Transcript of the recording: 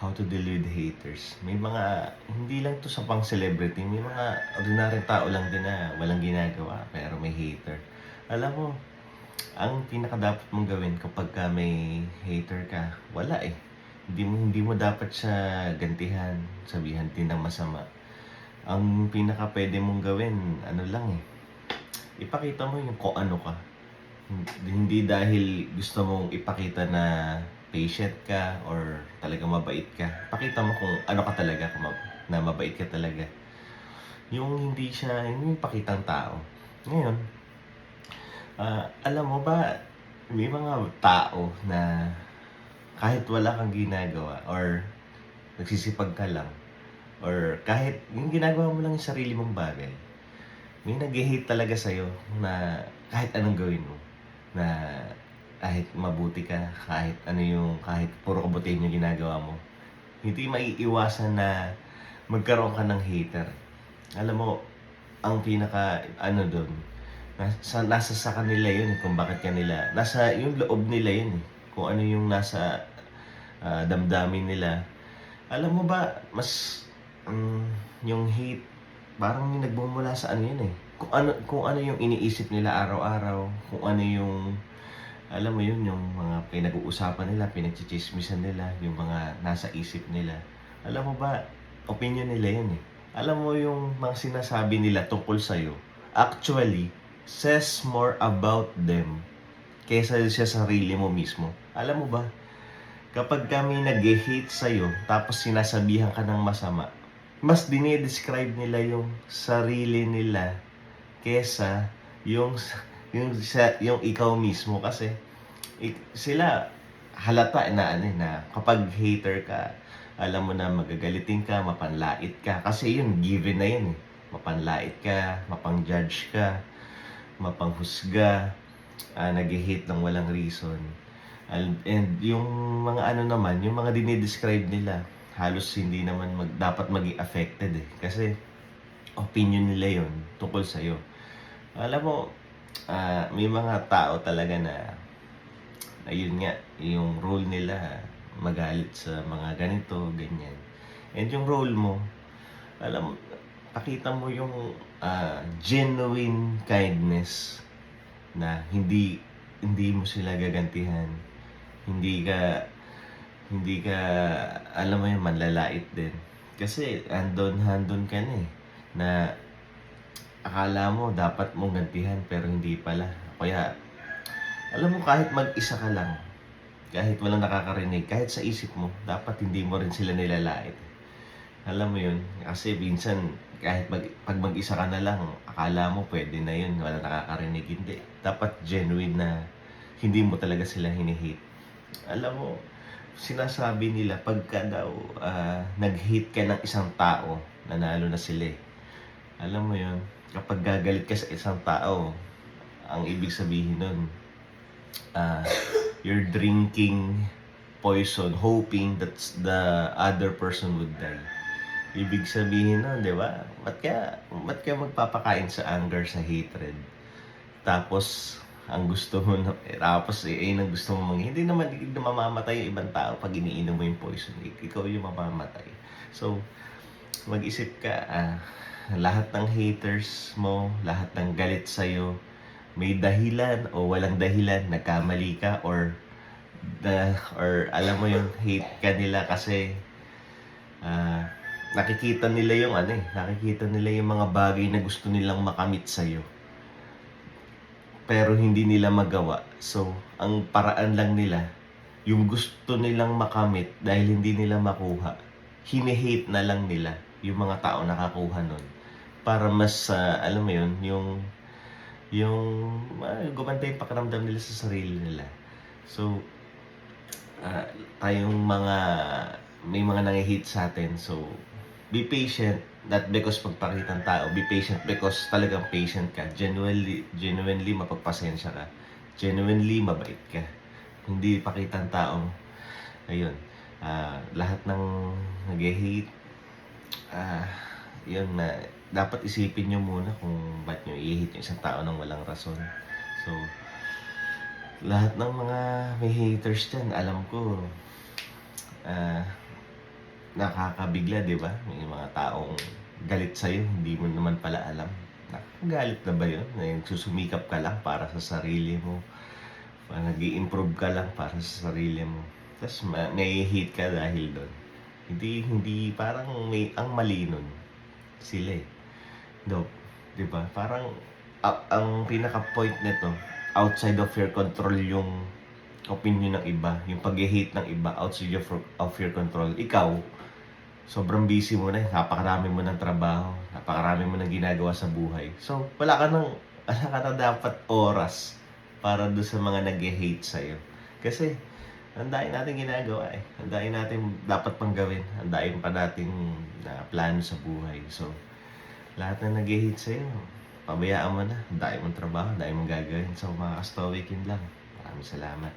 how to deal with haters. May mga, hindi lang to sa pang celebrity, may mga ordinaryong tao lang din na walang ginagawa, pero may hater. Alam mo, ang pinaka dapat mong gawin kapag ka may hater ka, wala eh. Hindi mo, hindi mo dapat siya gantihan, sabihan din ng masama. Ang pinaka pwede mong gawin, ano lang eh, ipakita mo yung kung ano ka. Hindi, hindi dahil gusto mong ipakita na patient ka or talaga mabait ka. Pakita mo kung ano ka talaga, kung ma- na mabait ka talaga. Yung hindi siya, yung pakitang tao. Ngayon, ah, alam mo ba, may mga tao na kahit wala kang ginagawa or nagsisipag ka lang or kahit yung ginagawa mo lang yung sarili mong bagay, may nag-hate talaga sa'yo na kahit anong gawin mo. Na kahit mabuti ka, kahit ano yung, kahit puro kabutihan yung ginagawa mo. Hindi maiiwasan na magkaroon ka ng hater. Alam mo, ang pinaka, ano doon, nasa, nasa sa kanila yun kung bakit kanila, nasa yung loob nila yun kung ano yung nasa ah, damdamin nila. Alam mo ba, mas, mm, yung hate, parang yung nagmumula sa ano yun eh. Kung ano, kung ano yung iniisip nila araw-araw, kung ano yung, alam mo yun, yung mga pinag-uusapan nila, pinagchichismisan nila, yung mga nasa isip nila. Alam mo ba, opinion nila yun eh. Alam mo yung mga sinasabi nila tungkol sa'yo, actually, says more about them kaysa sa sarili mo mismo. Alam mo ba, kapag kami nag-hate sa'yo, tapos sinasabihan ka ng masama, mas dinidescribe nila yung sarili nila kesa yung yung sa yung ikaw mismo kasi ik- sila halata na ano eh, na kapag hater ka alam mo na magagalitin ka mapanlait ka kasi yun given na yun eh mapanlait ka mapang-judge ka mapanghusga uh, nag-hate ng walang reason and, and yung mga ano naman yung mga dinidescribe nila halos hindi naman mag, dapat maging affected eh. Kasi opinion nila yon tungkol sa'yo. Alam mo, ah, may mga tao talaga na ayun nga, yung role nila magalit sa mga ganito, ganyan. And yung role mo, alam mo, pakita mo yung ah, genuine kindness na hindi hindi mo sila gagantihan. Hindi ka hindi ka, alam mo yun, manlalait din. Kasi, andon, handon ka na eh, na akala mo, dapat mong gantihan, pero hindi pala. Kaya, alam mo, kahit mag-isa ka lang, kahit walang nakakarinig, kahit sa isip mo, dapat hindi mo rin sila nilalait. Alam mo yun, kasi minsan, kahit mag, pag mag-isa ka na lang, akala mo pwede na yun, wala nakakarinig. Hindi. Dapat genuine na hindi mo talaga sila hinihate. Alam mo, sinasabi nila pagka daw ah, nag-hate ka ng isang tao, nanalo na sila eh. Alam mo yun, kapag gagalit ka sa isang tao, ang ibig sabihin nun, ah, you're drinking poison, hoping that the other person would die. Ibig sabihin nun, di ba? Ba't ka, ba't ka magpapakain sa anger, sa hatred? Tapos, ang gusto mo na, eh, tapos eh, ayun ang gusto mo mangyari. Hindi naman, hindi na mamamatay yung ibang tao pag iniinom mo yung poison. Ik- Ikaw yung mamamatay. So, mag-isip ka, ah, lahat ng haters mo, lahat ng galit sa'yo, may dahilan o walang dahilan, nagkamali ka or the, or alam mo yung hate ka nila kasi ah, nakikita nila yung ano eh, nakikita nila yung mga bagay na gusto nilang makamit sa'yo pero hindi nila magawa. So, ang paraan lang nila, yung gusto nilang makamit dahil hindi nila makuha, hinihate na lang nila yung mga tao nakakuha nun. Para mas, ah, alam mo yun, yung, yung, uh, gumanda yung pakiramdam nila sa sarili nila. So, ah, tayong mga, may mga nangi-hate sa atin. So, be patient not because pagpakitang tao be patient because talagang patient ka genuinely genuinely mapagpasensya ka genuinely mabait ka hindi pakitang tao ayun ah, lahat ng nag-hate ah, yun na dapat isipin nyo muna kung ba't nyo i-hate yung isang tao ng walang rason so lahat ng mga may haters dyan alam ko ah, nakakabigla, di ba? May mga taong galit sa'yo, hindi mo naman pala alam. Nakagalit na ba yun? Na yung susumikap ka lang para sa sarili mo. nag improve ka lang para sa sarili mo. Tapos ma- hate ka dahil doon. Hindi, hindi, parang may, ang mali nun. Sila eh. No, di ba? Parang, a- ang pinaka-point nito, outside of your control yung opinion ng iba, yung pag-hate ng iba, outside of, of your control. Ikaw, sobrang busy mo na, eh. napakarami mo ng trabaho, napakarami mo ng ginagawa sa buhay. So, wala ka nang, wala ka na dapat oras para doon sa mga nag-hate sa'yo. Kasi, ang dahil natin ginagawa eh. Ang dahil natin dapat pang gawin. Ang dahil pa natin na plano sa buhay. So, lahat na nag-hate sa'yo, pabayaan mo na. Dahil mong trabaho, dahil mong gagawin. So, mga kastowikin lang. Maraming salamat.